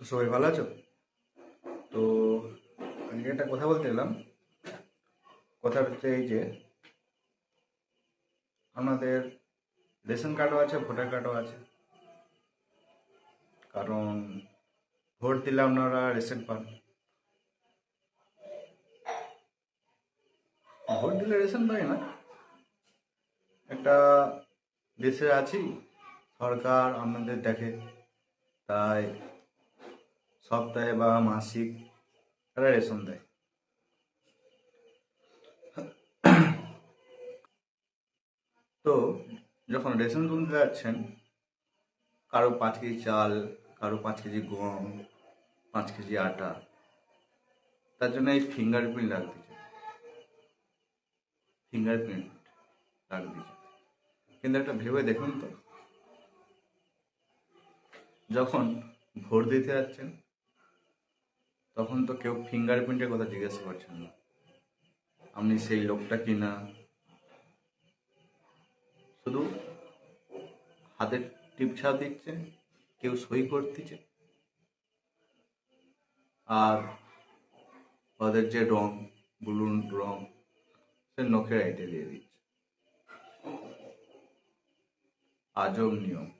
তো সবাই ভালো আছো? তো আজকে একটা কথা বলতে এলাম। কথা হচ্ছে এই যে, আমাদের রেশন কার্ডও আছে, ভোটার কার্ডও আছে। কারণ ভোট দিলে আপনারা রেশন পান। ভোট দিলে রেশন পাই না। একটা দেশে আছি, সরকার আপনাদের দেখে, তাই সপ্তাহে বা মাসিক তারা রেশন দেয়। তো যখন রেশন তুলতে যাচ্ছেন, কারও পাঁচ কেজি চাল, কারও পাঁচ কেজি গম, পাঁচ কেজি আটা, তার জন্য এই ফিঙ্গারপ্রিন্ট লাগতেছে ফিঙ্গারপ্রিন্ট লাগতেছে কিন্তু একটা ভেবে দেখুন তো, যখন ভোট দিতে যাচ্ছেন তখন তো কেউ ফিঙ্গারপ্রিন্টের কথা জিজ্ঞেস করছেন না। আপনি সেই লোকটা কি না শুধু হাতের টিপছাপ দিচ্ছে কেউ সই করতেছে? আর ওদের যে রং, বুলুন রং, সে নখের আইটে দিয়ে দিচ্ছে। আজব নিয়ম।